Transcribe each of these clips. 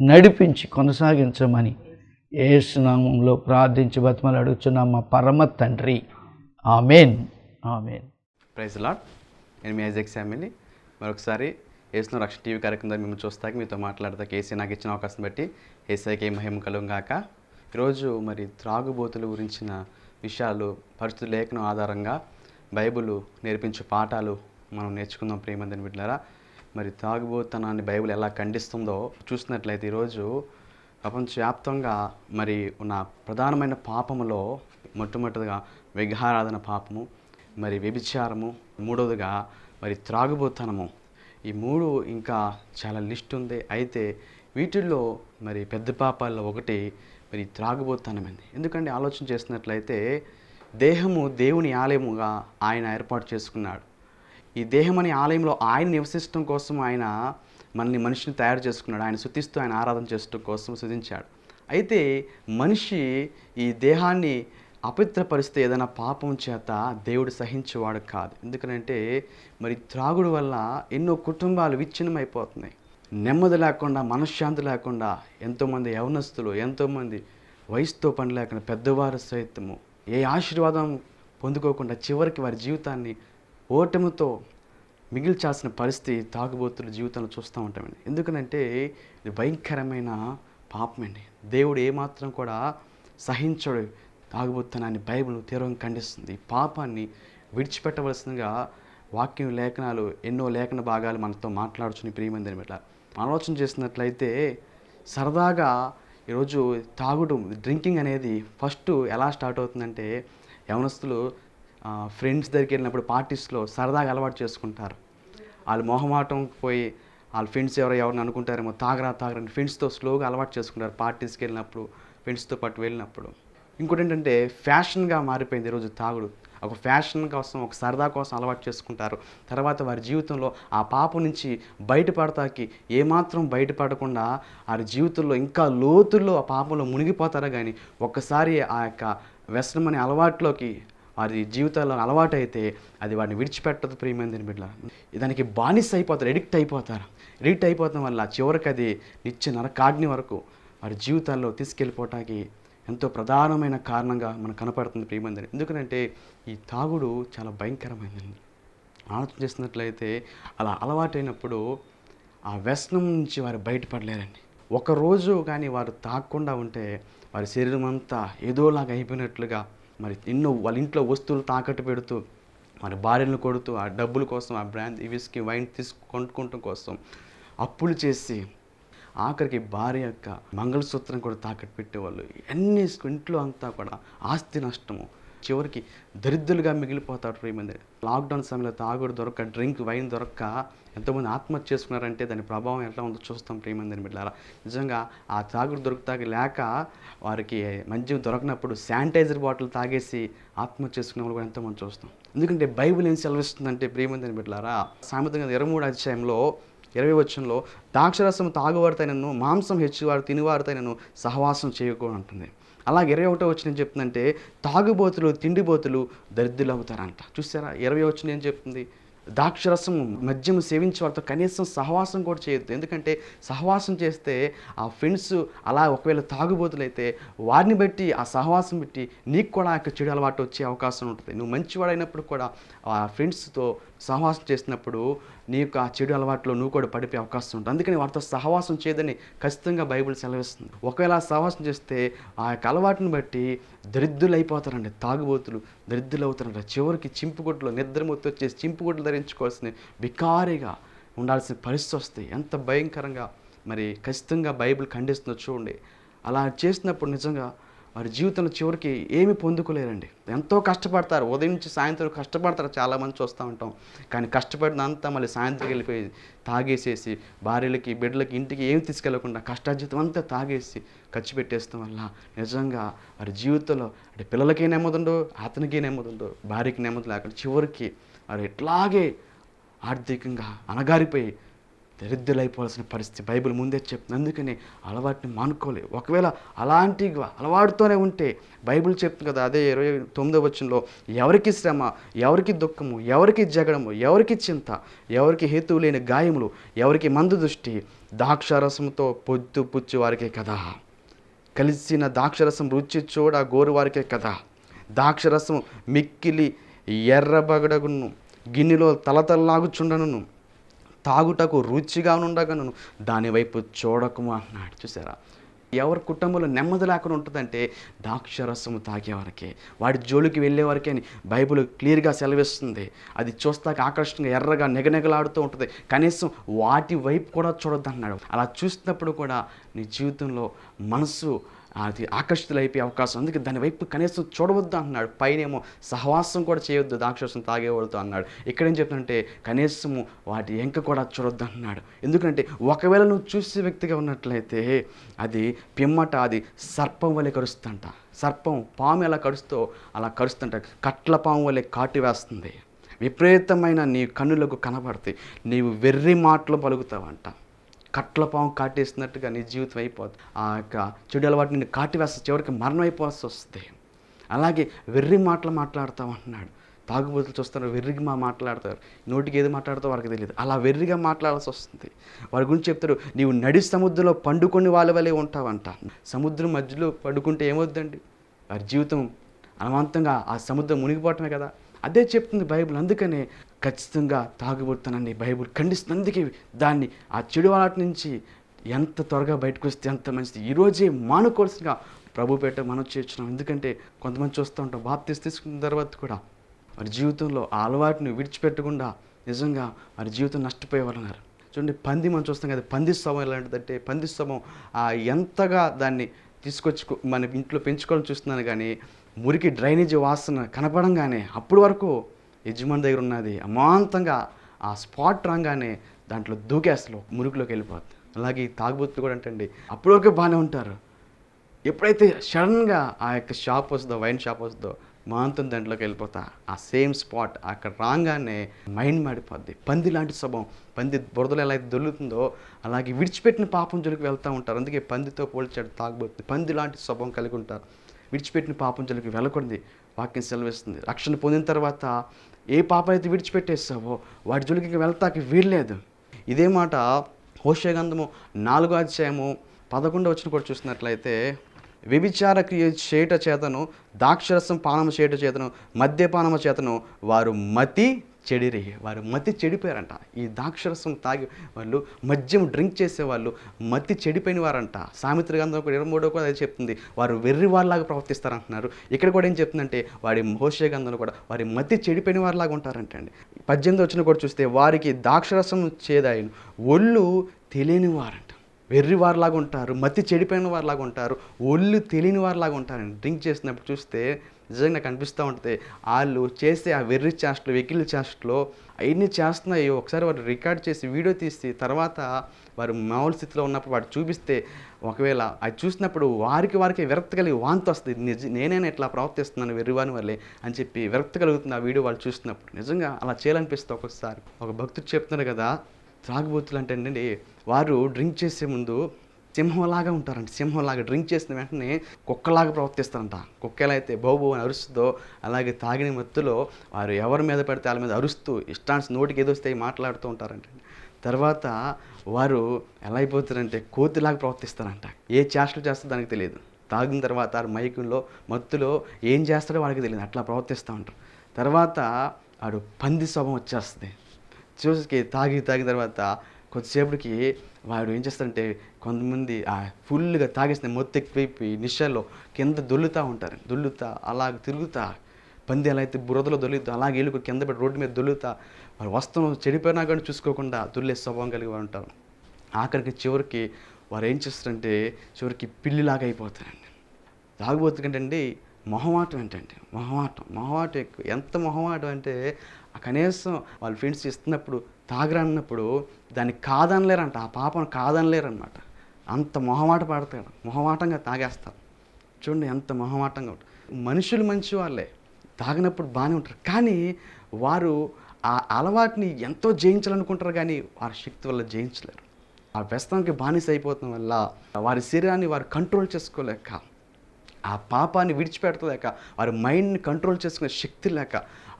నడిపించి కొనసాగించమని ఏసునామంలో ప్రార్థించి బతిమలు అడుగుతున్నాం మా పరమ తండ్రి. ఆమెన్. ఆమెన్. ప్రైజ్ లాడ్ నేను మీ ఐజెక్ ఫ్యామిలీ మరొకసారి ఏసులో రక్షణ టీవీ కార్యక్రమం మిమ్మల్ని చూస్తాక మీతో మాట్లాడతాక ఏసీ నాకు ఇచ్చిన అవకాశం బట్టి ఏసైకి మహిమ కలుగాక ఈరోజు మరి త్రాగుబోతుల గురించిన విషయాలు పరిస్థితుల లేఖనం ఆధారంగా బైబుల్ నేర్పించే పాఠాలు మనం నేర్చుకుందాం ప్రేమందని బిడ్డారా మరి తాగుబోతనాన్ని బైబిల్ ఎలా ఖండిస్తుందో చూసినట్లయితే ఈరోజు ప్రపంచవ్యాప్తంగా మరి ఉన్న ప్రధానమైన పాపములో మొట్టమొదటిగా విగ్రహారాధన పాపము మరి వ్యభిచారము మూడవదిగా మరి త్రాగుబోతనము. ఈ మూడు ఇంకా చాలా లిస్ట్ ఉంది. అయితే వీటిల్లో మరి పెద్ద పాపాల్లో ఒకటి మరి త్రాగుబోతనమైంది. ఎందుకంటే ఆలోచన చేసినట్లయితే దేహము దేవుని ఆలయముగా ఆయన ఏర్పాటు చేసుకున్నాడు. ఈ దేహం అనే ఆలయంలో ఆయన నివసించడం కోసం ఆయన మనల్ని మనిషిని తయారు చేసుకున్నాడు. ఆయన శుతిస్తూ ఆయన ఆరాధన చేసుకోవడం కోసం శుతించాడు అయితే మనిషి ఈ దేహాన్ని అపవిత్రపరిస్తే ఏదైనా పాపం చేత దేవుడు సహించేవాడు కాదు. ఎందుకంటే మరి త్రాగుడు వల్ల ఎన్నో కుటుంబాలు విచ్ఛిన్నమైపోతున్నాయి. నెమ్మది లేకుండా మనశ్శాంతి లేకుండా ఎంతోమంది యవనస్తులు ఎంతోమంది వయసుతో పని లేకుండా పెద్దవారు సైతము ఏ ఆశీర్వాదం పొందుకోకుండా చివరికి వారి జీవితాన్ని ఓటమితో మిగిల్చాల్సిన పరిస్థితి తాగుబోతుల జీవితంలో చూస్తూ ఉంటామండి ఎందుకనంటే ఇది భయంకరమైన పాపమండి దేవుడు ఏమాత్రం కూడా సహించడు తాగుబోతున్నాన్ని బైబిల్ తీవ్రంగా ఖండిస్తుంది. పాపాన్ని విడిచిపెట్టవలసిందిగా వాక్యం లేఖనాలు ఎన్నో లేఖన భాగాలు మనతో మాట్లాడుచుని ప్రియమందని ఇట్లా ఆలోచన చేసినట్లయితే సరదాగా ఈరోజు తాగుడు డ్రింకింగ్ అనేది ఫస్ట్ ఎలా స్టార్ట్ అవుతుందంటే యవనస్తులు ఫ్రెండ్స్ దగ్గరికి వెళ్ళినప్పుడు పార్టీస్లో సరదాగా అలవాటు చేసుకుంటారు. వాళ్ళు మొహమాటం పోయి వాళ్ళ ఫ్రెండ్స్ ఎవరో ఎవరిని అనుకుంటారేమో తాగరా తాగరని ఫ్రెండ్స్తో స్లోగా అలవాటు చేసుకుంటారు పార్టీస్కి వెళ్ళినప్పుడు ఫ్రెండ్స్తో పాటు వెళ్ళినప్పుడు. ఇంకోటి ఏంటంటే ఫ్యాషన్గా మారిపోయింది ఈరోజు తాగుడు. ఒక ఫ్యాషన్ కోసం ఒక సరదా కోసం అలవాటు చేసుకుంటారు. తర్వాత వారి జీవితంలో ఆ పాప నుంచి బయటపడతాకి ఏమాత్రం బయటపడకుండా వారి జీవితంలో ఇంకా లోతుల్లో ఆ పాపంలో మునిగిపోతారా కానీ ఒక్కసారి ఆ యొక్క వ్యసనం అనే అలవాట్లోకి వారి జీవితాల్లో అలవాటైతే అది వాడిని విడిచిపెట్టదు ప్రియమైన బిడ్డ దానికి బానిస అయిపోతారు ఎడిక్ట్ అయిపోతారు. ఎడిక్ట్ అయిపోవడం వల్ల చివరికి అది నిత్య నరకాగ్ని వరకు వారి జీవితాల్లో తీసుకెళ్ళిపోవటానికి ఎంతో ప్రధానమైన కారణంగా మనకు కనపడుతుంది ప్రియమందిని ఎందుకంటే ఈ తాగుడు చాలా భయంకరమైనది. ఆలోచన చేసినట్లయితే అలా అలవాటైనప్పుడు ఆ వ్యసనం నుంచి వారు బయటపడలేరండి. ఒక రోజు కానీ వారు తాగకుండా ఉంటే వారి శరీరం అంతా ఏదోలాగా అయిపోయినట్లుగా మరి ఎన్నో వాళ్ళ ఇంట్లో వస్తువులు తాకట్టు పెడుతూ మరి భార్యలను కొడుతూ ఆ డబ్బుల కోసం ఆ బ్రాండ్ విస్కీ వైన్ తీసుకు కొనుక్కోవటం కోసం అప్పులు చేసి ఆఖరికి భార్య యొక్క మంగళసూత్రం కూడా తాకట్టు పెట్టేవాళ్ళు. అన్ని ఇంట్లో అంతా కూడా ఆస్తి నష్టము. చివరికి దరిద్రులుగా మిగిలిపోతారు ప్రియమంది లాక్డౌన్ సమయంలో తాగుడు దొరక్క డ్రింక్ వైన్ దొరక్క ఎంతోమంది ఆత్మహత్య చేసుకున్నారంటే దాని ప్రభావం ఎట్లా ఉందో చూస్తాం ప్రేమందని బిడ్డారా నిజంగా ఆ తాగుడు దొరుకుతాకి లేక వారికి మంచి దొరకనప్పుడు శానిటైజర్ బాటిల్ తాగేసి ఆత్మహత్య చేసుకునే వాళ్ళు కూడా ఎంతోమంది చూస్తాం. ఎందుకంటే బైబిల్ ఏం సెలవిస్తుందంటే ప్రేమందని బిడ్డారా సామెతంగా ఇరవై మూడు అధ్యాయంలో ఇరవై వచ్చంలో ద్రాక్షరసం తాగువారితైనను మాంసం హెచ్చువారు తినివారితైనను సహవాసం చేయకూడదు అంటుంది. అలాగే ఇరవై ఒకటో వచ్చిన ఏం చెప్తుందంటే తాగుబోతులు తిండిబోతులు దరిద్రులు అవుతారంట చూసారా? ఇరవై వచ్చిన ఏం చెప్తుంది? ద్రాక్షరసం మద్యం సేవించే వారితో కనీసం సహవాసం కూడా చేయొద్దు. ఎందుకంటే సహవాసం చేస్తే ఆ ఫ్రెండ్స్ అలా ఒకవేళ తాగుబోతులైతే వారిని బట్టి ఆ సహవాసం బట్టి నీకు కూడా ఆ యొక్క చెడు అలవాటు వచ్చే అవకాశం ఉంటుంది. నువ్వు మంచివాడైనప్పుడు కూడా ఆ ఫ్రెండ్స్తో సహవాసం చేసినప్పుడు నీ యొక్క ఆ చెడు అలవాట్లో నువ్వు కూడా పడిపోయే అవకాశం ఉంటుంది. అందుకని వారితో సహవాసం చేయదని ఖచ్చితంగా బైబిల్ సెలవిస్తుంది. ఒకవేళ సహవాసం చేస్తే ఆ యొక్క అలవాటుని బట్టి దరిద్రులైపోతారండి తాగుబోతులు దరిద్రులు అవుతారంట చివరికి చింపుగుడ్లు నిద్రమొత్తి వచ్చేసి చింపుగుడ్లు ధరించుకోవాల్సిన వికారిగా ఉండాల్సిన పరిస్థితి వస్తాయి ఎంత భయంకరంగా మరి ఖచ్చితంగా బైబిల్ ఖండిస్తుందో చూడండి. అలా చేసినప్పుడు నిజంగా వారి జీవితంలో చివరికి ఏమి పొందుకోలేరండి. ఎంతో కష్టపడతారు. ఉదయం నుంచి సాయంత్రం కష్టపడతారు. చాలామంది చూస్తూ ఉంటాం. కానీ కష్టపడినంతా మళ్ళీ సాయంత్రం వెళ్ళిపోయి తాగేసేసి భార్యలకి బిడ్డలకి ఇంటికి ఏమి తీసుకెళ్ళకుండా కష్టార్జితం అంతా తాగేసి ఖర్చు పెట్టేస్తాం వల్ల నిజంగా వారి జీవితంలో అంటే పిల్లలకి నెమ్మదుండో అతనికి నెమ్మదుండో భార్యకి నెమ్మది లేకుండా చివరికి వారు ఎట్లాగే ఆర్థికంగా అనగారిపోయి దరిద్రులైపోవాల్సిన పరిస్థితి. బైబిల్ ముందే చెప్తుంది. అందుకని అలవాటుని మానుకోలే ఒకవేళ అలాంటి అలవాటుతోనే ఉంటే బైబిల్ చెప్తుంది కదా అదే ఇరవై తొమ్మిదో వచ్చంలో ఎవరికి శ్రమ ఎవరికి దుఃఖము ఎవరికి జగడము ఎవరికి చింత ఎవరికి హేతువు లేని గాయములు ఎవరికి మందు దృష్టి ద్రాక్షారసంతో పొద్దు పుచ్చు వారికే కదా. కలిసిన ద్రాక్షరసం రుచి చూడ గోరు వారికే కదా. ద్రాక్షరసం మిక్కిలి ఎర్రబగడగును గిన్నెలో తలతల్లాగుచుండను తాగుటకు రుచిగా ఉండగలను దాని వైపు చూడకము అన్నాడు చూసారా? ఎవరి కుటుంబంలో నెమ్మది లేకుండా ఉంటుందంటే ద్రాక్షరసము తాగేవారికే వాడి జోలికి వెళ్ళేవారికే అని బైబిల్ క్లియర్గా సెలవిస్తుంది. అది చూస్తాక ఆకర్షణగా ఎర్రగా నెగనెగలాడుతూ ఉంటుంది. కనీసం వాటి వైపు కూడా చూడొద్దన్నాడు అలా చూసినప్పుడు కూడా నీ జీవితంలో మనసు అది ఆకర్షితులైపోయే అవకాశం. అందుకే దాని వైపు కనీసం చూడవద్దు అన్నాడు పైనేమో సహవాసం కూడా చేయొద్దు దాక్షరసం తాగేవాళ్ళతో అన్నాడు. ఇక్కడ ఏం కనీసము వాటి ఎంక కూడా చూడొద్దు అన్నాడు ఎందుకంటే ఒకవేళ నువ్వు చూసే వ్యక్తిగా ఉన్నట్లయితే అది పిమ్మట అది సర్పం వలె కరుస్తుంట. సర్పం పాము ఎలా కరుస్తో అలా కరుస్తుంట. కట్ల పాము వలె కాటు వేస్తుంది. విపరీతమైన నీ కన్నులకు కనబడతాయి. నీవు వెర్రి మాటలు పలుకుతావంట. కట్ల పాము కాటేసినట్టుగా నీ జీవితం అయిపోతుంది ఆ యొక్క చెడు అలవాటు నిన్ను కాటివేస్తా చివరికి మరణం అయిపోవాల్సి వస్తుంది. అలాగే వెర్రి మాటలు మాట్లాడతావు అంటున్నాడు. తాగుబోతులు చూస్తారు వెర్రిగా మా మాట్లాడతారు. నోటికి ఏది మాట్లాడతావు వారికి తెలియదు. అలా వెర్రిగా మాట్లాడాల్సి వస్తుంది. వారి గురించి చెప్తారు నీవు నడి సముద్రంలో పండుకొని వాళ్ళ వలె ఉంటావంట. సముద్రం మధ్యలో పడుకుంటే ఏమవుద్దండి? వారి జీవితం అలవంతంగా ఆ సముద్రం మునిగిపోవటమే కదా. అదే చెప్తుంది బైబిల్. అందుకనే ఖచ్చితంగా తాగుబోతానని బైబిల్ ఖండిస్తుంది అందుకే దాన్ని ఆ చెడు అలవాటు నుంచి ఎంత త్వరగా బయటకు వస్తే ఎంత మంచిది ఈరోజే మానుకోవాల్సిందిగా ప్రభు పేట మనం చేర్చున్నాం ఎందుకంటే కొంతమంది చూస్తూ ఉంటాం బాప్తీస్ తీసుకున్న తర్వాత కూడా వారి జీవితంలో ఆ అలవాటుని విడిచిపెట్టకుండా నిజంగా వారి జీవితం నష్టపోయే ఉన్నారు చూడండి పంది మనం చూస్తాం కదా పంది స్వభావం ఎలాంటిదంటే పంది స్వభావం ఆ ఎంతగా దాన్ని తీసుకొచ్చి మన ఇంట్లో పెంచుకోవాలని చూస్తున్నాను కానీ మురికి డ్రైనేజీ వాసన కనపడంగానే అప్పటి వరకు యజమాని దగ్గర ఉన్నది. అమాంతంగా ఆ స్పాట్ రాగానే దాంట్లో దూకేస్తలో మురుగులోకి వెళ్ళిపోద్ది. అలాగే ఈ తాగుబోతులు కూడా అంటండి అప్పటివరకు బాగానే ఉంటారు. ఎప్పుడైతే సడన్గా ఆ యొక్క షాప్ వస్తుందో వైన్ షాప్ వస్తుందో మాంతం దాంట్లోకి వెళ్ళిపోతా. ఆ సేమ్ స్పాట్ అక్కడ రాగానే మైండ్ మాడిపోద్ది. పంది లాంటి స్వభావం. పంది బురదలో ఎలా అయితే దొల్లుతుందో అలాగే విడిచిపెట్టిన పాపం జోలికి వెళ్తూ ఉంటారు. అందుకే పందితో పోల్చాడు తాగుబోతుంది పంది లాంటి స్వభావం కలిగి ఉంటారు. విడిచిపెట్టిన పాపం జోలికి వెళ్ళకూడదు. వాక్యం సెలవిస్తుంది. రక్షణ పొందిన తర్వాత ఏ పాపం అయితే విడిచిపెట్టేస్తావో వాటి జోలికి ఇంక వెళ్తాకి వీల్లేదు. ఇదే మాట హోషగంధము నాలుగో అధ్యాయము పదకొండో వచ్చిన కూడా చూసినట్లయితే వ్యభిచార క్రియ చేయట చేతను దాక్షరసం పానము చేయట చేతను మద్యపానము చేతను వారు మతి చెడిరి వారు మతి చెడిపోయారంట. ఈ దాక్షరసం తాగి వాళ్ళు మద్యం డ్రింక్ చేసేవాళ్ళు మతి చెడిపోయిన వారంట సామిత్ర గంధం కూడా ఇరవై మూడో కూడా అది చెప్తుంది వారు వెర్రి వాళ్ళలాగా ప్రవర్తిస్తారంటున్నారు. ఇక్కడ కూడా ఏం చెప్తుందంటే వారి మోషే గంధంలో కూడా వారి మతి చెడిపోయిన వారిలాగా ఉంటారంటండి పద్దెనిమిది వచ్చిన కూడా చూస్తే వారికి దాక్షరసం చేదాయను ఒళ్ళు తెలియని వారంట వెర్రి వారిలాగా ఉంటారు మతి చెడిపోయిన వారిలాగా ఉంటారు ఒళ్ళు తెలియని వారిలాగా ఉంటారండి డ్రింక్ చేసినప్పుడు చూస్తే నిజంగా నాకు అనిపిస్తూ ఉంటుంది. వాళ్ళు చేసే ఆ వెర్రి చేష్టలు వెకిలి చేష్టలు అవన్నీ చేస్తున్నాయి ఒకసారి వారు రికార్డ్ చేసి వీడియో తీసి తర్వాత వారు మామూలు స్థితిలో ఉన్నప్పుడు వాడు చూపిస్తే ఒకవేళ అది చూసినప్పుడు వారికి వారికి విరక్తి కలిగి వాంతి వస్తుంది. నిజ నేనైనా ఇట్లా ప్రవర్తిస్తున్నాను వెర్రివాని వల్లే అని చెప్పి విరక్తి కలుగుతుంది ఆ వీడియో వాళ్ళు చూసినప్పుడు. నిజంగా అలా చేయాలనిపిస్తుంది ఒక్కొక్కసారి ఒక భక్తుడు చెప్తున్నారు కదా త్రాగుబోతులు అంటే అండి వారు డ్రింక్ చేసే ముందు సింహంలాగా ఉంటారంట. సింహంలాగా డ్రింక్ చేసిన వెంటనే కుక్కలాగా ప్రవర్తిస్తారంట. కుక్క ఎలా అయితే బౌబో అని అరుస్తుందో అలాగే తాగిన మత్తులో వారు ఎవరి మీద పడితే వాళ్ళ మీద అరుస్తూ ఇష్టాన్స్ నోటికి ఏదో వస్తే మాట్లాడుతూ ఉంటారంట. తర్వాత వారు ఎలా అయిపోతారంటే కోతిలాగా ప్రవర్తిస్తారంట. ఏ చేష్టలు చేస్తారో దానికి తెలియదు. తాగిన తర్వాత మైకుల్లో మత్తులో ఏం చేస్తారో వాళ్ళకి తెలియదు. అట్లా ప్రవర్తిస్తూ ఉంటారు. తర్వాత వాడు పంది స్వభావం వచ్చేస్తుంది. చూసి తాగి తాగిన తర్వాత కొద్దిసేపటికి వాడు ఏం చేస్తారంటే కొంతమంది ఆ ఫుల్గా తాగేసిన మొత్తెక్కిపోయి ఎక్కువైపోయి కింద దొల్లుతూ ఉంటారు. దొల్లుతా అలాగ తిరుగుతా. పంది ఎలా అయితే బురదలో దొల్లుతా అలాగే వెళ్ళి కింద పెట్టి రోడ్డు మీద దొల్లుతా. వారి వస్త్రం చెడిపోయినా కానీ చూసుకోకుండా దొల్లే స్వభావం కలిగి ఉంటారు ఆఖరికి చివరికి వారు ఏం చేస్తారంటే చివరికి పిల్లిలాగా అయిపోతారండి తాగుబోతు కంటే మొహమాటం ఏంటంటే మొహమాటం. మొహమాటం ఎక్కువ. ఎంత మొహమాటం అంటే కనీసం వాళ్ళ ఫ్రెండ్స్ ఇస్తున్నప్పుడు తాగరన్నప్పుడు దాన్ని కాదనలేరంట ఆ పాపను కాదనలేరన్నమాట. అంత మొహమాట పడతాడు. మొహమాటంగా తాగేస్తారు చూడండి ఎంత మొహమాటంగా ఉంటుంది మనుషులు మంచి వాళ్ళే తాగినప్పుడు బాగానే ఉంటారు. కానీ వారు ఆ అలవాటుని ఎంతో జయించాలనుకుంటారు కానీ వారి శక్తి వల్ల జయించలేరు. ఆ వ్యసనానికి బానిస అయిపోతున్న వల్ల వారి శరీరాన్ని వారు కంట్రోల్ చేసుకోలేక ఆ పాపాన్ని విడిచిపెట్టలేక వారి మైండ్ని కంట్రోల్ చేసుకునే శక్తి లేక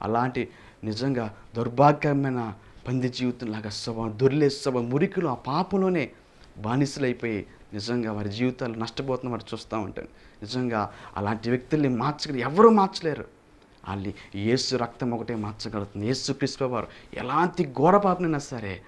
అలాంటి నిజంగా దౌర్భాగ్యమైన పంది జీవితం లాగా స్వభావం దొర్లే మురికిలో ఆ పాపలోనే బానిసలైపోయి నిజంగా వారి జీవితాలు నష్టపోతున్న వారు చూస్తూ ఉంటాను నిజంగా అలాంటి వ్యక్తుల్ని మార్చగలి ఎవరూ మార్చలేరు. వాళ్ళు ఏసు రక్తం ఒకటే మార్చగలుగుతుంది. ఏసు క్రీస్తు వారు ఎలాంటి ఘోర పాపనైనా సరే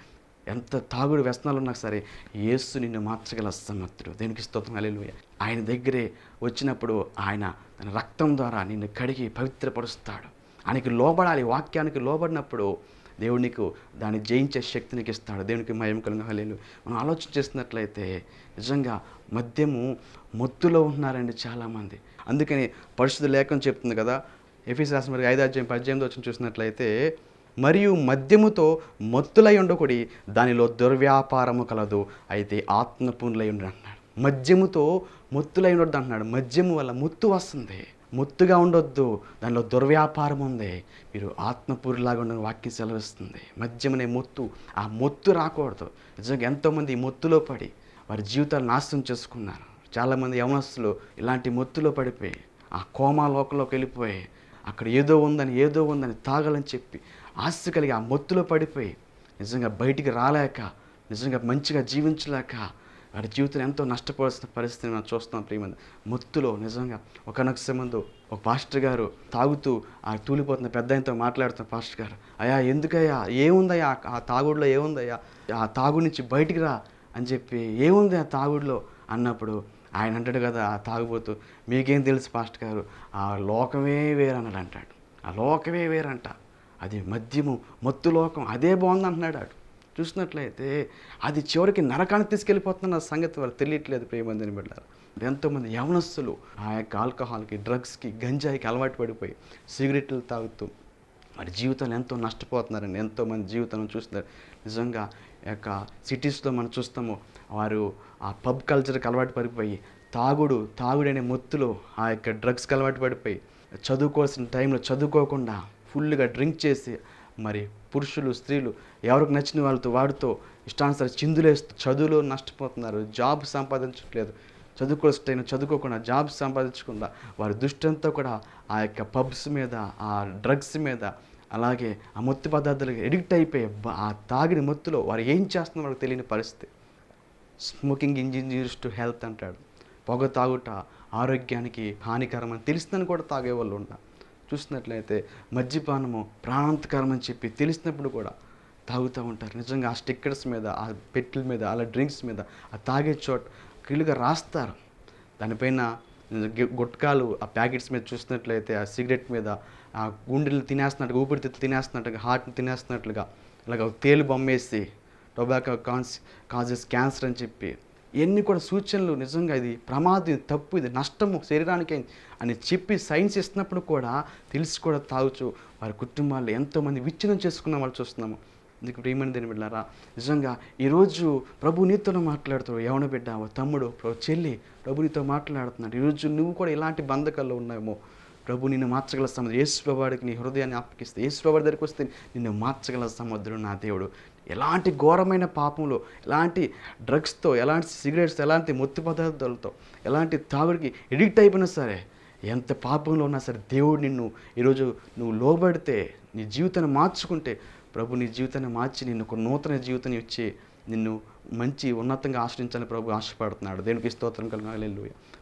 ఎంత తాగుడు వ్యసనాలు ఉన్నా సరే యేసు నిన్ను మార్చగల సమర్థుడు దేనికి స్తోత్రం. హల్లెలూయా. ఆయన దగ్గరే వచ్చినప్పుడు ఆయన తన రక్తం ద్వారా నిన్ను కడిగి పవిత్రపరుస్తాడు. ఆయనకి లోబడాలి. వాక్యానికి లోబడినప్పుడు దేవుడు నీకు దాన్ని జయించే శక్తి నీకు ఇస్తాడు. దేవునికి మయం కలిగిన. మనం ఆలోచన చేస్తున్నట్లయితే నిజంగా మద్యము మొత్తులో ఉన్నారండి చాలామంది. అందుకని పరిశుద్ధ లేఖం చెప్తుంది కదా ఎఫీస్ రాసిన మరి ఐదు అధ్యాయం పద్దెనిమిది వచ్చి చూసినట్లయితే మరియు మద్యముతో మొత్తులై ఉండకూడి దానిలో దుర్వ్యాపారము కలదు అయితే ఆత్మపూర్ణులై ఉండడు అంటున్నాడు. మద్యముతో మొత్తులై ఉండొద్దు అంటున్నాడు. మద్యము వల్ల ముత్తు వస్తుంది. ముత్తుగా ఉండొద్దు. దానిలో దుర్వ్యాపారం ఉంది. మీరు ఆత్మపూరిలాగా ఉండని వాక్యం సెలవిస్తుంది. మద్యమనే మొత్తు. ఆ మొత్తు రాకూడదు. నిజంగా ఎంతోమంది ఈ మొత్తులో పడి వారి జీవితాలు నాశనం చేసుకున్నారు. చాలామంది యవనస్తులు ఇలాంటి మొత్తులో పడిపోయి ఆ కోమా లోకంలోకి వెళ్ళిపోయి అక్కడ ఏదో ఉందని ఏదో ఉందని తాగాలని చెప్పి ఆస్తి కలిగి ఆ మొత్తులో పడిపోయి నిజంగా బయటికి రాలేక నిజంగా మంచిగా జీవించలేక వారి జీవితం ఎంతో నష్టపోవాల్సిన పరిస్థితిని మనం చూస్తున్నాం ప్రియమంది. మొత్తులో నిజంగా ఒకనొక సంబంధం ఒక పాస్టర్ గారు తాగుతూ ఆ తూలిపోతున్న పెద్ద ఆయనతో మాట్లాడుతున్న పాస్టర్ గారు అయ్యా ఎందుకయ్యా? ఏముందయ్యా? ఆ తాగుడులో ఏముందయ్యా? ఆ తాగుడు నుంచి బయటికి రా అని చెప్పి ఏముంది ఆ తాగుడులో? అన్నప్పుడు ఆయన అంటాడు కదా ఆ తాగుబోతూ మీకేం తెలుసు పాస్టర్ గారు? ఆ లోకమే వేరన్నాడు అంటాడు ఆ లోకమే వేరంట. అది మద్యము మత్తు లోకం అదే బాగుంది అంటున్నాడు ఆడు. చూసినట్లయితే అది చివరికి నరకానికి తీసుకెళ్ళిపోతున్న సంగతి వాళ్ళు తెలియట్లేదు ప్రియమందిని బిడ్డారు. ఎంతోమంది యవనస్తులు ఆ యొక్క ఆల్కహాల్కి డ్రగ్స్కి గంజాయికి అలవాటు పడిపోయి సిగరెట్లు తాగుతూ వారి జీవితాలు ఎంతో నష్టపోతున్నారండి ఎంతోమంది జీవితం చూస్తున్నారు. నిజంగా యొక్క సిటీస్లో మనం చూస్తాము వారు ఆ పబ్ కల్చర్కి అలవాటు పడిపోయి తాగుడు తాగుడనే మొత్తులు ఆ యొక్క డ్రగ్స్కి అలవాటు పడిపోయి చదువుకోవాల్సిన టైంలో చదువుకోకుండా ఫుల్గా డ్రింక్ చేసి మరి పురుషులు స్త్రీలు ఎవరికి నచ్చిన వాళ్ళతో వాడితో ఇష్టానుసారి చిందులేస్తూ చదువులో నష్టపోతున్నారు. జాబ్ సంపాదించట్లేదు. చదువుకోవాల్సిన చదువుకోకుండా జాబ్ సంపాదించకుండా వారి దృష్టి కూడా ఆ యొక్క పబ్స్ మీద ఆ డ్రగ్స్ మీద అలాగే ఆ మత్తు పదార్థాలకు ఎడిక్ట్ అయిపోయి ఆ తాగిన మత్తులో వారు ఏం చేస్తున్న వాళ్ళకి తెలియని పరిస్థితి. స్మోకింగ్ ఇంజనీర్స్ టు హెల్త్ అంటాడు. పొగ తాగుట ఆరోగ్యానికి హానికరం అని తెలిసిందని కూడా తాగే వాళ్ళు ఉంటారు. చూసినట్లయితే మద్యపానము ప్రాణాంతకరం అని చెప్పి తెలిసినప్పుడు కూడా తాగుతూ ఉంటారు. నిజంగా ఆ స్టిక్కర్స్ మీద ఆ పెట్టెల మీద అలా డ్రింక్స్ మీద ఆ తాగే చోట క్లియర్గా రాస్తారు. దానిపైన గి- గుట్కాలు ఆ ప్యాకెట్స్ మీద చూసినట్లయితే ఆ సిగరెట్ మీద ఆ గుండెలు తినేస్తున్నట్టుగా ఊపిరితిత్తులు తినేస్తున్నట్టుగా హార్ట్ని తినేస్తున్నట్లుగా ఇలాగ తేలు బొమ్మేసి టొబాకో కాన్స్ కాజెస్ క్యాన్సర్ అని చెప్పి ఇవన్నీ కూడా సూచనలు నిజంగా ఇది ప్రమాదం ఇది తప్పు ఇది నష్టము శరీరానికి అని చెప్పి సైన్స్ ఇస్తున్నప్పుడు కూడా తెలిసి కూడా తాగుచు వారి కుటుంబాల్లో ఎంతోమంది విచ్ఛిన్నం చేసుకున్న వాళ్ళు చూస్తున్నాము. నీకు ప్రియమని దేని బిడ్డారా నిజంగా ఈరోజు ప్రభు నీతో మాట్లాడుతాడు ఎవన బిడ్డ ఓ తమ్ముడు చెల్లి ప్రభు నీతో మాట్లాడుతున్నాడు. ఈరోజు నువ్వు కూడా ఇలాంటి బంధకాల్లో ఉన్నావేమో? ప్రభు నిన్ను మార్చగల సముద్రం యేసు నీ హృదయాన్ని అప్పగిస్తే యేసు ప్రభువాడి దగ్గరికి వస్తే నిన్ను మార్చగల సముద్రం నా దేవుడు. ఎలాంటి ఘోరమైన పాపంలో ఎలాంటి డ్రగ్స్తో ఎలాంటి సిగరెట్స్ ఎలాంటి మొత్తి పదార్థాలతో ఎలాంటి తాగుడికి ఎడిక్ట్ అయిపోయినా సరే ఎంత పాపంలో ఉన్నా సరే దేవుడు నిన్ను ఈరోజు నువ్వు లోబడితే నీ జీవితాన్ని మార్చుకుంటే ప్రభు నీ జీవితాన్ని మార్చి నిన్ను ఒక నూతన జీవితాన్ని ఇచ్చి నిన్ను మంచి ఉన్నతంగా ఆశ్రయించాలని ప్రభు ఆశపడుతున్నాడు. దేవునికి స్తోత్రం కలగాలి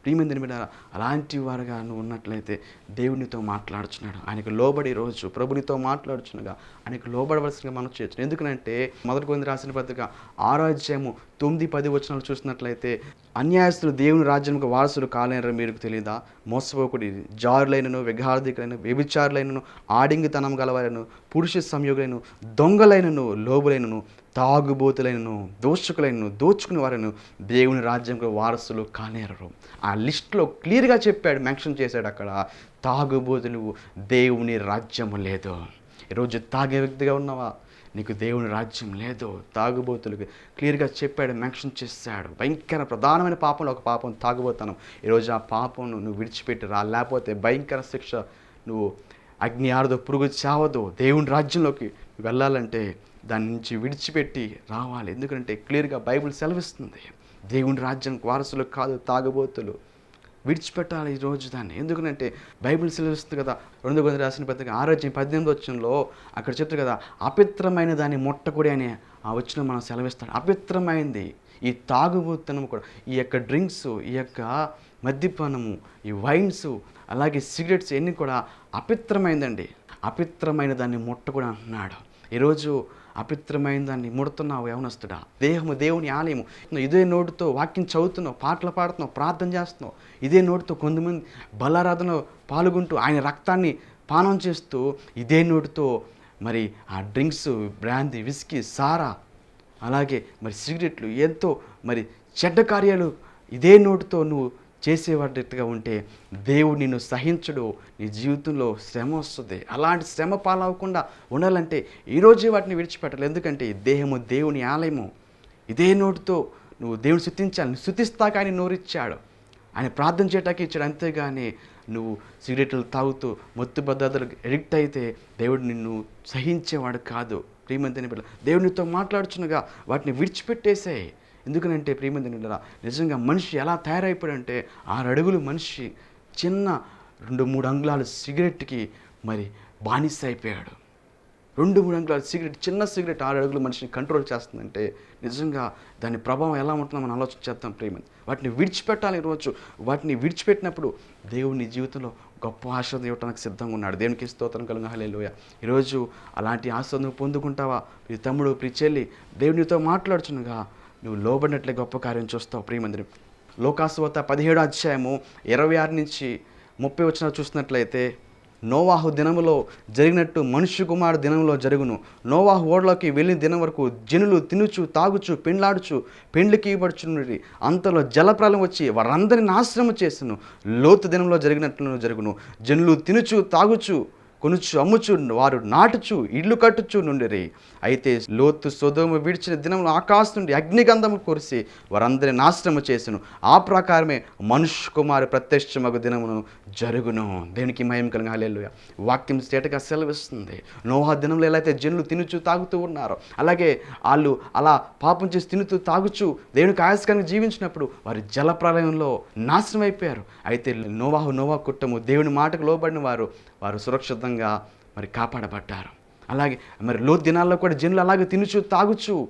ప్రియమైన మీద అలాంటి వారుగా నువ్వు ఉన్నట్లయితే దేవునితో మాట్లాడుచున్నాడు. ఆయనకు లోబడి రోజు ప్రభునితో మాట్లాడుచునగా ఆయనకు లోబడవలసిన మనం చేయొచ్చు ఎందుకంటే మొదటి కొంది రాసిన పత్రిక ఆరాధ్యము తొమ్మిది పది వచనాలు చూసినట్లయితే అన్యాయస్తులు దేవుని రాజ్యంకు వారసులు కాలేనరో మీకు తెలియదా మోసపోకుడి జారులైనను విఘార్థికులైన వ్యభిచారులైనను ఆడింగితనం గలవారైనను పురుష సంయోగులైన దొంగలైనను లోబులైనను తాగుబోతులైనను దోషకులైనను దోచుకుని వారిను దేవుని రాజ్యంలో వారసులు కానేరరు. ఆ లిస్ట్లో క్లియర్గా చెప్పాడు మెన్షన్ చేశాడు అక్కడ తాగుబోతులు దేవుని రాజ్యము లేదు. ఈరోజు తాగే వ్యక్తిగా ఉన్నావా? నీకు దేవుని రాజ్యం లేదు. తాగుబోతులకు క్లియర్గా చెప్పాడు మెన్షన్ చేశాడు. భయంకర ప్రధానమైన పాపంలో ఒక పాపం తాగుబోతాను. ఈరోజు ఆ పాపం నువ్వు విడిచిపెట్టి రా. లేకపోతే భయంకర శిక్ష నువ్వు అగ్ని ఆరదు పురుగు చావదు. దేవుని రాజ్యంలోకి వెళ్ళాలంటే దాని నుంచి విడిచిపెట్టి రావాలి. ఎందుకంటే క్లియర్గా బైబిల్ సెలవిస్తుంది. దేవుని రాజ్యానికి వారసులు కాదు తాగబోతులు. విడిచిపెట్టాలి ఈ రోజు దాన్ని. ఎందుకంటే బైబిల్ సెలవిస్తుంది కదా రెండు గొంతులు రాసిన పత్రిక ఆరోగ్యం పద్దెనిమిది వచ్చంలో అక్కడ చెప్తారు కదా అపిత్రమైన దాన్ని మొట్టకూడి అనే ఆ వచ్చిన మనం సెలవిస్తాడు. అపిత్రమైంది ఈ తాగుబోతనం కూడా. ఈ యొక్క డ్రింక్స్ ఈ యొక్క మద్యపానము ఈ వైన్స్ అలాగే సిగరెట్స్ ఇవన్నీ కూడా అపిత్రమైందండి అపిత్రమైన దాన్ని ముట్టకూడదు అంటున్నాడు. ఈరోజు అపిత్రమైన దాన్ని ముడుతున్నావు యవనస్తుడా? దేహము దేవుని ఆలయము. ఇదే నోటితో వాక్యం చదువుతున్నావు పాటలు పాడుతున్నావు ప్రార్థన చేస్తున్నావు. ఇదే నోటితో కొంతమంది బలారాధనలో పాల్గొంటూ ఆయన రక్తాన్ని పానం చేస్తూ ఇదే నోటితో మరి ఆ డ్రింక్స్ బ్రాందీ విస్కీ సారా అలాగే మరి సిగరెట్లు ఎంతో మరి చెడ్డ కార్యాలు ఇదే నోటితో నువ్వు చేసేవాడిగా ఉంటే దేవుడు నిన్ను సహించడు నీ జీవితంలో శ్రమ వస్తుంది. అలాంటి శ్రమ పాలవకుండా ఉండాలంటే ఈరోజే వాటిని విడిచిపెట్టాలి. ఎందుకంటే ఈ దేహము దేవుని ఆలయము. ఇదే నోటితో నువ్వు దేవుని శుతించాలి నువ్వు శుతిస్తాక ఆయన నోరిచ్చాడు. ఆయన ప్రార్థన చేయటానికి ఇచ్చాడు. అంతేగాని నువ్వు సిగరెట్లు తాగుతూ మొత్తు పద్ధతులకు ఎడిక్ట్ అయితే దేవుడు నిన్ను సహించేవాడు కాదు. ప్రియమంతని పిల్ల దేవునితో మాట్లాడుచునగా వాటిని విడిచిపెట్టేసాయి. ఎందుకనంటే ప్రియమంతిని పిల్ల నిజంగా మనిషి ఎలా తయారైపోయాడంటే ఆరు అడుగులు మనిషి చిన్న రెండు మూడు అంగుళాలు సిగరెట్కి మరి బానిస అయిపోయాడు. రెండు మూడు అంగుళాల సిగరెట్ చిన్న సిగరెట్ ఆరు అడుగులు మనిషిని కంట్రోల్ చేస్తుందంటే నిజంగా దాని ప్రభావం ఎలా ఉంటుందో మనం ఆలోచన చేద్దాం ప్రేమ. వాటిని విడిచిపెట్టాలి ఈరోజు. వాటిని విడిచిపెట్టినప్పుడు దేవుని జీవితంలో గొప్ప ఆశ్రదం ఇవ్వడానికి సిద్ధంగా ఉన్నాడు. దేవునికి స్తోత్రం కలుగు హలేలోయ ఈరోజు అలాంటి ఆశ్రదం పొందుకుంటావా? ప్రియ తమ్ముడు ప్రియ చెల్లి దేవునితో మాట్లాడుచునుగా నువ్వు లోబడినట్లే గొప్ప కార్యం చూస్తావు ప్రియమందిరి. లోకాసువత పదిహేడు అధ్యాయము ఇరవై ఆరు నుంచి ముప్పై వచ్చిన చూసినట్లయితే నోవాహు దినములో జరిగినట్టు మనుష్య కుమారు దినంలో జరుగును. నోవాహు ఓడలోకి వెళ్ళిన దినం వరకు జనులు తినుచు తాగుచు పెండ్లాడుచు పెండ్లికి ఇవ్వబడుచున్నది అంతలో జలప్రాలం వచ్చి వారందరిని నాశనము చేసను. లోతు దినంలో జరిగినట్లు జరుగును. జనులు తినుచు తాగుచు కొనుచు అమ్ముచు వారు నాటుచు ఇల్లు కట్టుచు నుండిరి. అయితే లోతు సొదోము విడిచిన దినంలో ఆకాశం నుండి అగ్నిగంధము కురిసి వారందరి నాశనము చేసెను. ఆ ప్రకారమే మనుష్య కుమారు ప్రత్యక్షమగు దినమును జరుగును. దేనికి మయం కలగాలి వాక్యం స్టేటగా సెలవిస్తుంది. నోహా దినంలో ఎలా అయితే జనులు తినుచు తాగుతూ ఉన్నారో అలాగే వాళ్ళు అలా పాపం చేసి తినుతూ తాగుచు దేవునికి ఆయాసకరంగా జీవించినప్పుడు వారి జల ప్రళయంలో నాశనం అయిపోయారు అయితే నోవాహు నోవా కుట్టము దేవుని మాటకు లోబడిన వారు వారు సురక్షితంగా మరి కాపాడబడ్డారు. అలాగే మరి లో దినాల్లో కూడా జనులు అలాగే తినుచు తాగుచు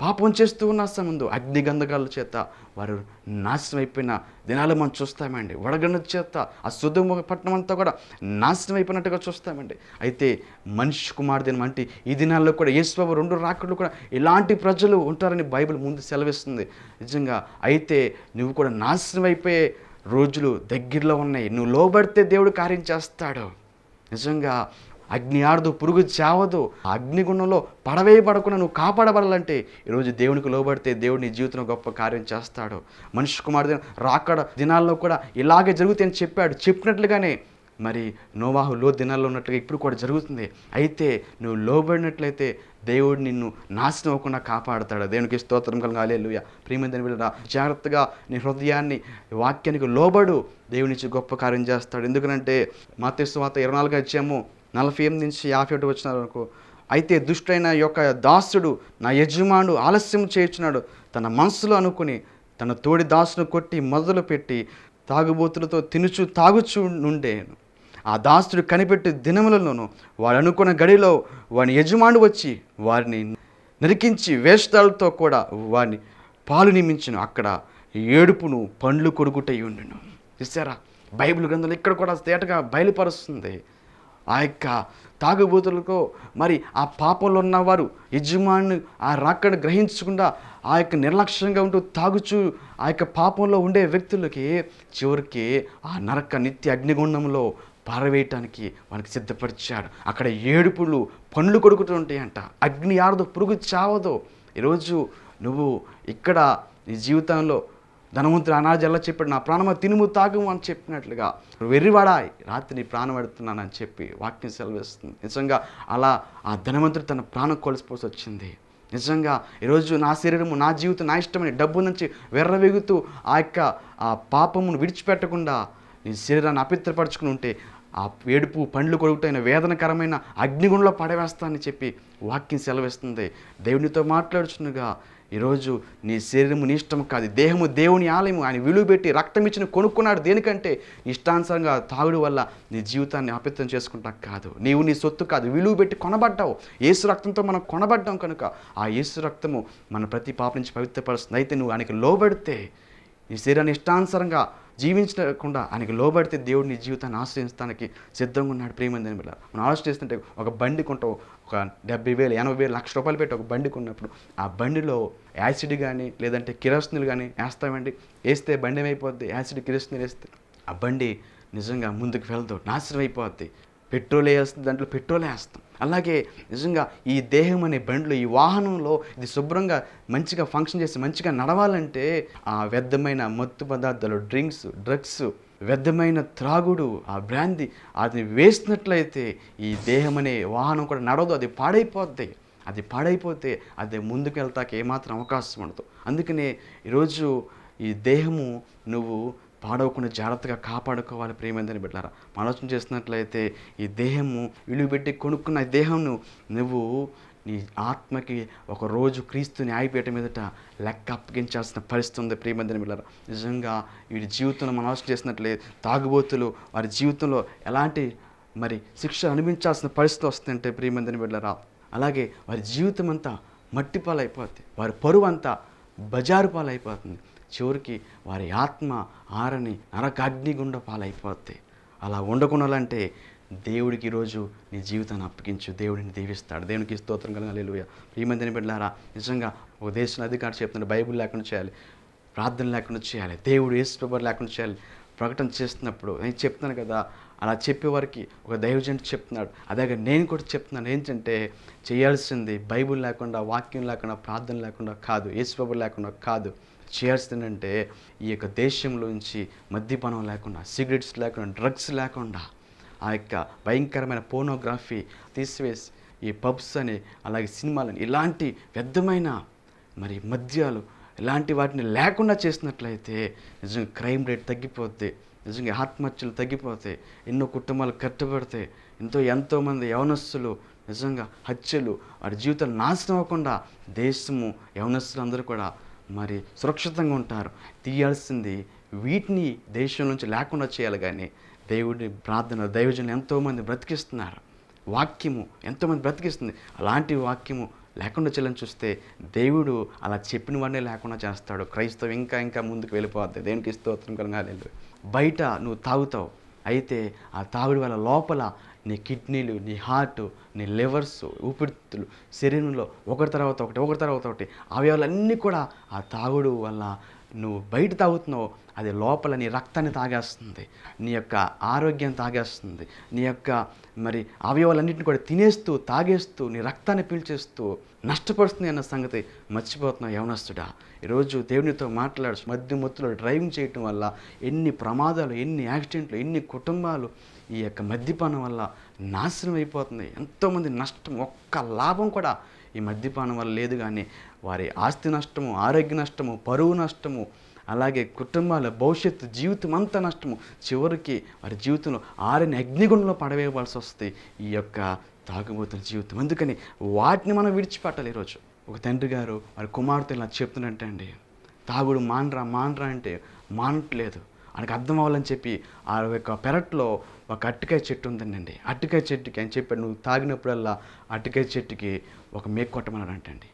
పాపం చేస్తూ ఉన్న సమయంలో అగ్ని గంధకాల చేత వారు నాశనం అయిపోయిన దినాలు మనం చూస్తామండి. వడగండ చేత ఆ సుధుమ పట్టణం అంతా కూడా నాశనం అయిపోయినట్టుగా చూస్తామండి. అయితే మనిషి కుమార్దినం అంటే ఈ దినాల్లో కూడా యేసుబాబు రెండు రాకులు కూడా ఇలాంటి ప్రజలు ఉంటారని బైబిల్ ముందు సెలవిస్తుంది. నిజంగా అయితే నువ్వు కూడా నాశనం అయిపోయే రోజులు దగ్గరలో ఉన్నాయి. నువ్వు లోబడితే దేవుడు కార్యం చేస్తాడు. నిజంగా అగ్ని ఆడదు పురుగు చావదు. ఆ అగ్నిగుణంలో పడవేయబడకుండా నువ్వు కాపాడబడాలంటే ఈరోజు దేవునికి లోబడితే దేవుడు నీ జీవితంలో గొప్ప కార్యం చేస్తాడు. మనిషి కుమారుడు రాకడ దినాల్లో కూడా ఇలాగే జరుగుతాయని చెప్పాడు. చెప్పినట్లుగానే మరి నోవాహు లో దినాల్లో ఉన్నట్టుగా ఇప్పుడు కూడా జరుగుతుంది. అయితే నువ్వు లోబడినట్లయితే దేవుడు నిన్ను నాశనం అవ్వకుండా కాపాడతాడు. దేవునికి స్తోత్రం కలగాలి లుయ ప్రియమందని వెళ్ళరా జాగ్రత్తగా నీ హృదయాన్ని వాక్యానికి లోబడు. దేవునిచ్చి గొప్ప కార్యం చేస్తాడు. ఎందుకంటే మాతృస్వాత ఇరవై నాలుగు వచ్చాము నలభై ఎనిమిది నుంచి యాభై ఒకటి వచ్చిన వరకు అయితే దుష్టైన యొక్క దాసుడు నా యజమానుడు ఆలస్యం చేయించున్నాడు. తన మనసులో అనుకుని తన తోడి దాసును కొట్టి మొదలు పెట్టి తాగుబోతులతో తినుచు తాగుచు నుండేను. ఆ దాసుడు కనిపెట్టి దినములలోనూ వాడు అనుకున్న గడిలో వాని యజమానుడు వచ్చి వారిని నరికించి వేషాలతో కూడా వారిని పాలు నియమించను అక్కడ ఏడుపును పండ్లు కొడుకుటై ఉండును. చూసారా బైబిల్ గ్రంథాలు ఇక్కడ కూడా తేటగా బయలుపరుస్తుంది. ఆ యొక్క తాగుబోతులకు మరి ఆ పాపంలో ఉన్నవారు యజమాని ఆ రాకడ గ్రహించకుండా ఆ యొక్క నిర్లక్ష్యంగా ఉంటూ తాగుచూ ఆ యొక్క పాపంలో ఉండే వ్యక్తులకి చివరికి ఆ నరక నిత్య అగ్నిగుండంలో పారవేయటానికి వానికి సిద్ధపరిచాడు. అక్కడ ఏడుపులు పండ్లు కొడుకుతుంటాయంట. అగ్ని ఆరదు పురుగు చావదు. ఈరోజు నువ్వు ఇక్కడ నీ జీవితంలో ధనవంతుడు అనాజల్లా చెప్పాడు? నా ప్రాణమ తినుము తాగుము అని చెప్పినట్లుగా వెర్రివాడా రాత్రి నీ ప్రాణం పెడుతున్నానని చెప్పి వాక్యం సెలవిస్తుంది. నిజంగా అలా ఆ ధనవంతుడు తన ప్రాణం కోల్పోసి వచ్చింది. నిజంగా ఈరోజు నా శరీరము నా జీవితం నా ఇష్టమని డబ్బు నుంచి వెర్రవెగుతూ ఆ యొక్క ఆ పాపమును విడిచిపెట్టకుండా నీ శరీరాన్ని అపిత్రపరచుకుని ఉంటే ఆ ఆ ఏడుపు పండ్లు కొడుకుటైన వేదనకరమైన అగ్నిగుండంలో పడవేస్తానని చెప్పి వాక్యం సెలవిస్తుంది. దేవునితో మాట్లాడుచునుగా ఈరోజు నీ శరీరము నీ ఇష్టం కాదు దేహము దేవుని ఆలయము. ఆయన విలువ పెట్టి రక్తం ఇచ్చిన కొనుక్కున్నాడు. దేనికంటే? ఇష్టానుసారంగా తాగుడు వల్ల నీ జీవితాన్ని అపితం చేసుకుంటా కాదు. నీవు నీ సొత్తు కాదు. విలువ పెట్టి కొనబడ్డావు. ఏసు రక్తంతో మనం కొనబడ్డాం కనుక ఆ ఏసు రక్తము మన ప్రతి పాప నుంచి పవిత్రపరుస్తుంది. అయితే నువ్వు ఆయనకి లోబడితే నీ శరీరాన్ని ఇష్టానుసారంగా జీవించకుండా ఆయనకి లోబడితే దేవుడు నీ జీవితాన్ని ఆశ్రయించడానికి సిద్ధంగా ఉన్నాడు ప్రేమందని బిడ్డ. మనం ఆలోచిస్తుంటే ఒక బండి కొంటావు ఒక డెబ్బై వేలు ఎనభై వేలు లక్ష రూపాయలు పెట్టి ఒక బండి కొన్నప్పుడు ఆ బండిలో యాసిడ్ కానీ లేదంటే కిరసనీలు కానీ వేస్తామండి. వేస్తే బండి ఏమైపోద్ది? యాసిడ్ కిరసనీలు వేస్తే. ఆ బండి నిజంగా ముందుకు వెళ్దు నాశనం అయిపోద్ది. పెట్రోల్ వేస్తుంది దాంట్లో పెట్రోల్ వేస్తాం. అలాగే నిజంగా ఈ దేహం అనే బండ్లు ఈ వాహనంలో ఇది శుభ్రంగా మంచిగా ఫంక్షన్ చేసి మంచిగా నడవాలంటే ఆ వ్యర్థమైన మత్తు పదార్థాలు డ్రింక్స్ డ్రగ్స్ వ్యర్థమైన త్రాగుడు ఆ బ్రాంది అది వేసినట్లయితే ఈ దేహం అనే వాహనం కూడా నడవదు అది పాడైపోద్ది. అది పాడైపోతే అది ముందుకు వెళ్తాక ఏమాత్రం అవకాశం ఉండదు. అందుకనే ఈరోజు ఈ దేహము నువ్వు పాడవకుండా జాగ్రత్తగా కాపాడుకోవాలి ప్రేమేందని బిడ్డారా. ఆలోచన చేసినట్లయితే ఈ దేహము విలువ పెట్టి కొనుక్కున్న దేహంను నువ్వు నీ ఆత్మకి ఒక రోజు క్రీస్తు న్యాయపీఠం మీదట లెక్క అప్పగించాల్సిన పరిస్థితి ఉంది ప్రియమందిని బిడ్డారా. నిజంగా వీడి జీవితంలో మనం ఆలోచన చేసినట్లే తాగుబోతులు వారి జీవితంలో ఎలాంటి మరి శిక్ష అనుభవించాల్సిన పరిస్థితి వస్తుందంటే ప్రియమందిని బిడ్డరా. అలాగే వారి జీవితం అంతా మట్టి పాలైపోతుంది వారి పరువు అంతా బజారు పాలైపోతుంది. చివరికి వారి ఆత్మ ఆరని నరకాగ్నిగుండ పాలైపోతాయి అలా ఉండకుండాలంటే దేవుడికి ఈరోజు నీ జీవితాన్ని అప్పగించు. దేవుడిని దీవిస్తాడు. దేవునికి స్తోత్రం కలగలేలుయ ప్రియమందిని బిడ్డారా నిజంగా ఒక దేశం అధికారి చెప్తున్నాడు బైబుల్ లేకుండా చేయాలి. ప్రార్థన లేకుండా చేయాలి. దేవుడు ఏసు పేపర్ లేకుండా చేయాలి. ప్రకటన చేస్తున్నప్పుడు నేను చెప్తున్నాను కదా అలా చెప్పేవారికి ఒక దైవజన్ చెప్తున్నాడు. అదే నేను కూడా చెప్తున్నాను ఏంటంటే చేయాల్సింది బైబిల్ లేకుండా వాక్యం లేకుండా ప్రార్థన లేకుండా కాదు. ఏసు పేపర్ లేకుండా కాదు. చేయాల్సిందంటే ఈ యొక్క దేశంలోంచి మద్యపానం లేకుండా సిగరెట్స్ లేకుండా డ్రగ్స్ లేకుండా ఆ యొక్క భయంకరమైన పోనోగ్రఫీ తీసివేసి ఈ పబ్స్ అని అలాగే సినిమాలని ఇలాంటి వ్యర్థమైన మరి మద్యాలు ఇలాంటి వాటిని లేకుండా చేసినట్లయితే నిజంగా క్రైమ్ రేట్ తగ్గిపోతే నిజంగా ఆత్మహత్యలు తగ్గిపోతాయి ఎన్నో కుటుంబాలు కట్టబడతాయి ఎంతో ఎంతోమంది యవనస్తులు నిజంగా హత్యలు వారి జీవితాలు నాశనం అవ్వకుండా దేశము యవనస్తులు అందరూ కూడా మరి సురక్షితంగా ఉంటారు. తీయాల్సింది వీటిని దేశం నుంచి లేకుండా చేయాలి కానీ దేవుడి ప్రార్థన దైవజనులు ఎంతోమంది బ్రతికిస్తున్నారు. వాక్యము ఎంతోమంది బ్రతికిస్తుంది. అలాంటి వాక్యము లేకుండా చేయాలని చూస్తే దేవుడు అలా చెప్పిన వాడినే లేకుండా చేస్తాడు. క్రైస్తవం ఇంకా ఇంకా ముందుకు వెళ్ళిపోద్ది. దేనికి స్తోత్రం కలగాలి బయట నువ్వు తాగుతావు. అయితే ఆ తాగుడు వల్ల లోపల నీ కిడ్నీలు నీ హార్ట్ నీ లివర్స్ ఊపిరితిత్తులు శరీరంలో ఒకటి తర్వాత ఒకటి ఒకటి తర్వాత ఒకటి అవయవాలన్నీ కూడా ఆ తాగుడు వల్ల నువ్వు బయట తాగుతున్నావు అది లోపల నీ రక్తాన్ని తాగేస్తుంది నీ యొక్క ఆరోగ్యం తాగేస్తుంది నీ యొక్క మరి అవయవాలన్నింటిని కూడా తినేస్తూ తాగేస్తూ నీ రక్తాన్ని పీల్చేస్తూ నష్టపరుస్తుంది అన్న సంగతి మర్చిపోతున్నావు యవనస్తుడా. ఈరోజు దేవునితో మాట్లాడు మధ్య మొత్తులో డ్రైవింగ్ చేయటం వల్ల ఎన్ని ప్రమాదాలు ఎన్ని యాక్సిడెంట్లు ఎన్ని కుటుంబాలు ఈ యొక్క మద్యపానం వల్ల నాశనం అయిపోతుంది. ఎంతోమంది నష్టం ఒక్క లాభం కూడా ఈ మద్యపానం వల్ల లేదు కానీ వారి ఆస్తి నష్టము ఆరోగ్య నష్టము పరువు నష్టము అలాగే కుటుంబాల భవిష్యత్తు జీవితం అంతా నష్టము. చివరికి వారి జీవితంలో ఆరని అగ్నిగుండంలో పడవేయవలసి వస్తుంది ఈ యొక్క తాగుబోతుల జీవితం. అందుకని వాటిని మనం విడిచిపెట్టాలి ఈరోజు. ఒక తండ్రి గారు వారి కుమార్తె ఇలా చెప్తున్నట్టే అండి తాగుడు మానరా మానరా అంటే మానట్లేదు. ఆయనకు అర్థం అవ్వాలని చెప్పి ఆ యొక్క పెరట్లో ఒక అట్టికాయ చెట్టు ఉందండి. అట్టికాయ చెట్టుకి అని చెప్పాడు నువ్వు తాగినప్పుడల్లా అట్టికాయ చెట్టుకి ఒక మేక కొట్టమన్నాడు అంటండి.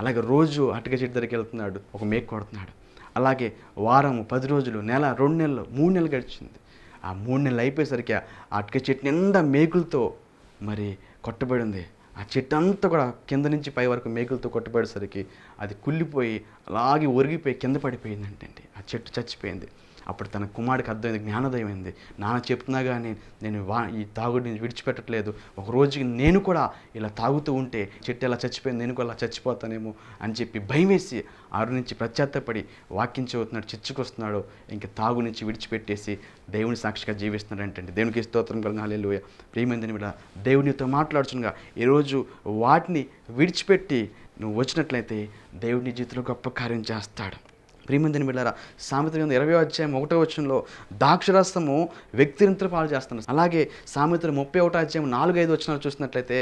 అలాగే రోజు అటుక చెట్టు దగ్గరికి వెళ్తున్నాడు ఒక మేక్ కొడుతున్నాడు. అలాగే వారం పది రోజులు నెల రెండు నెలలు మూడు నెలలు గడిచింది. ఆ మూడు నెలలు అయిపోయేసరికి ఆ అటుక చెట్టు నిండా మేకులతో మరి కొట్టబడి ఉంది. ఆ చెట్టు అంతా కూడా కింద నుంచి పై వరకు మేకులతో కొట్టబడేసరికి అది కుళ్ళిపోయి అలాగే ఒరిగిపోయి కింద పడిపోయిందంటండి. ఆ చెట్టు చచ్చిపోయింది. అప్పుడు తన కుమారుడికి అర్థమైంది జ్ఞానోదయం అయింది. నాన్న చెప్తున్నా కానీ నేను వా ఈ తాగుడిని విడిచిపెట్టట్లేదు. ఒక రోజుకి నేను కూడా ఇలా తాగుతూ ఉంటే చెట్టు ఎలా చచ్చిపోయింది నేను కూడా అలా చచ్చిపోతానేమో అని చెప్పి భయం వేసి ఆరు నుంచి ప్రత్యాత్తపడి వాక్యం చదువుతున్నాడు చర్చకొస్తున్నాడు ఇంక తాగు నుంచి విడిచిపెట్టేసి దేవుని సాక్షిగా జీవిస్తున్నాడు అంటే దేవునికి స్తోత్రం కలిగిన హల్లెలూయా. ప్రియమందిని కూడా దేవునితో మాట్లాడుచుండగా ఈరోజు వాటిని విడిచిపెట్టి నువ్వు వచ్చినట్లయితే దేవుని జీవితంలో గొప్ప కార్యం చేస్తాడు. ప్రియమందిని వెళ్ళారా సామెత గ్రంథం ఇరవై అధ్యాయం ఒకటో వచ్చంలో దాక్షరాస్తము వ్యక్తిరింతలు పాలు చేస్తున్నారు అలాగే సామెతలు ముప్పై ఒకటో అధ్యాయం నాలుగు ఐదు వచ్చినాలు చూసినట్లయితే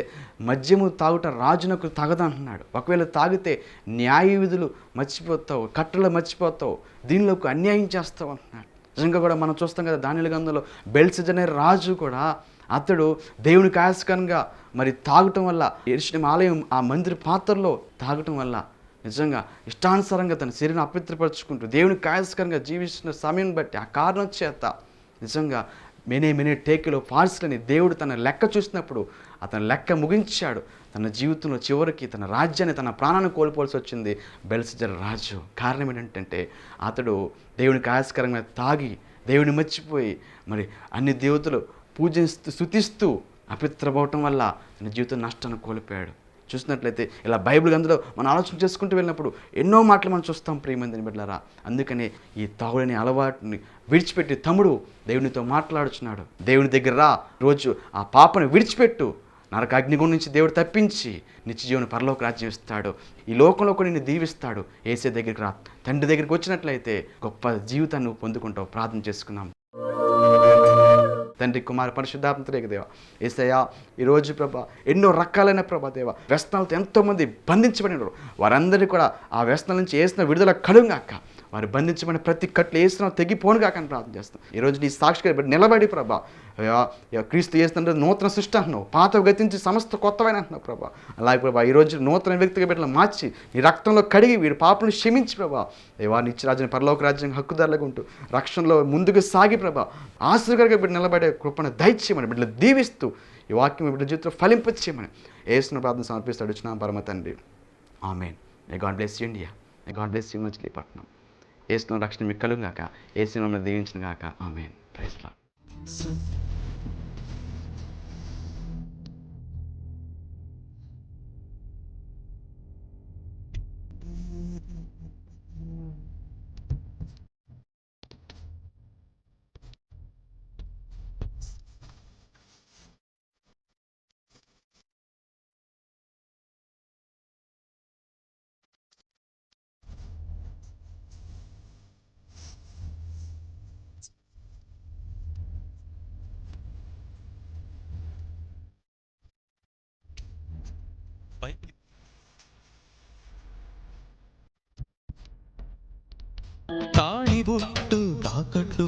మద్యము తాగుట రాజునకు తగదంటున్నాడు. ఒకవేళ తాగితే న్యాయ విధులు మర్చిపోతావు కట్టలు మర్చిపోతావు దీనిలోకి అన్యాయం చేస్తావు అంటున్నాడు. నిజంగా కూడా మనం చూస్తాం కదా దానిల గంధంలో బెల్సిజ్ అనే రాజు కూడా అతడు దేవునికి ఆయాస్కరంగా మరి తాగటం వల్ల ఎరిసిన ఆలయం ఆ మందిర పాత్రలో తాగటం వల్ల నిజంగా ఇష్టానుసారంగా తన శరీరం అపవిత్రపరుచుకుంటూ దేవునికి కాయస్కరంగా జీవిస్తున్న సమయం బట్టి ఆ కారణం చేత నిజంగా మెనే మెనే టేకులో ఫాల్స్లని దేవుడు తన లెక్క చూసినప్పుడు అతను లెక్క ముగించాడు. తన జీవితంలో చివరికి తన రాజ్యాన్ని తన ప్రాణాన్ని కోల్పోవాల్సి వచ్చింది బెల్సిజర్ రాజు. కారణం ఏంటంటే అతడు దేవునికి ఆయాస్కరంగా తాగి దేవుని మర్చిపోయి మరి అన్ని దేవతలు పూజిస్తూ స్థుతిస్తూ అపిత్రపోవటం వల్ల తన జీవితం నష్టాన్ని కోల్పోయాడు. చూసినట్లయితే ఇలా బైబిల్ అందులో మనం ఆలోచన చేసుకుంటూ వెళ్ళినప్పుడు ఎన్నో మాటలు మనం చూస్తాం ప్రేమందని బిడ్డలారా. అందుకనే ఈ తాగుడని అలవాటుని విడిచిపెట్టి తమ్ముడు దేవునితో మాట్లాడుచున్నాడు. దేవుని దగ్గర రా రోజు ఆ పాపను విడిచిపెట్టు. నరక అగ్నిగుణం నుంచి దేవుడు తప్పించి నిత్యజీవన పరలోక రాజ్యం ఇస్తాడు. ఈ లోకంలో కూడా నిన్ను దీవిస్తాడు. ఏసే దగ్గరికి రా. తండ్రి దగ్గరికి వచ్చినట్లయితే గొప్ప జీవితాన్ని పొందుకుంటావు. ప్రార్థన చేసుకున్నాం. తండ్రి కుమార పరిశుద్ధాత్మక దేవ. ఏసయ్యా ఈరోజు ప్రభా ఎన్నో రకాలైన ప్రభా దేవ వ్యసనాలతో ఎంతోమంది బంధించబడినారు వారందరినీ కూడా ఆ వ్యసనాల నుంచి వేసిన విడుదల కలుగాక వారు బంధించమని ప్రతి కట్లు వేసిన తెగిపోను కాక అని ప్రార్థన చేస్తాం. ఈరోజు నీ సాక్షిగా నిలబడి ప్రభా. క్రీస్తు చేస్తుంటే నూతన సృష్టి అంటున్నావు. పాత గతించి సమస్త కొత్తవైన అంటున్నావు ప్రభా. అలాగే ప్రభా ఈరోజు నూతన వ్యక్తిగా బిడ్డలు మార్చి నీ రక్తంలో కడిగి వీడి పాపను క్షమించి ప్రభా. వారిని ఇచ్చి రాజ్యం పరలోక రాజ్యం హక్కుదారులుగా ఉంటూ రక్షణలో ముందుకు సాగి ప్రభా. ఆశ్రగరగా బిడ్డ నిలబడే కృపను దయచేయమని బిడ్డలు దీవిస్తూ ఈ వాక్యం బిడ్డ జీవితంలో ఫలింపచేయమని ఏసున ప్రార్థన సమర్పిస్తాడు వచ్చిన పరమ తండ్రి. Amen. May God bless India may God bless you Machilipatnam ఏసుకున్న రక్షణ మీకు కలుగుగాక ఏసు మమ్మల్ని దీవించిన గాక ఆమెన్ Mm-hmm. తాళిబొట్టు తాకట్టు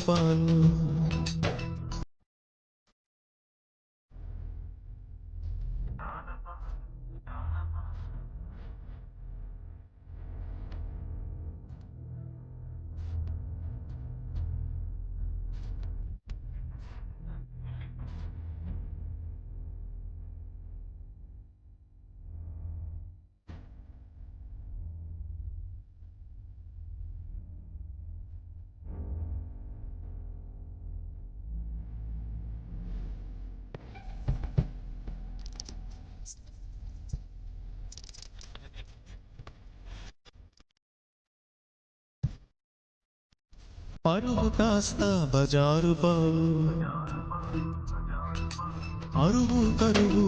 పరువు కాస్త బజారు పాలు అరువు కరువు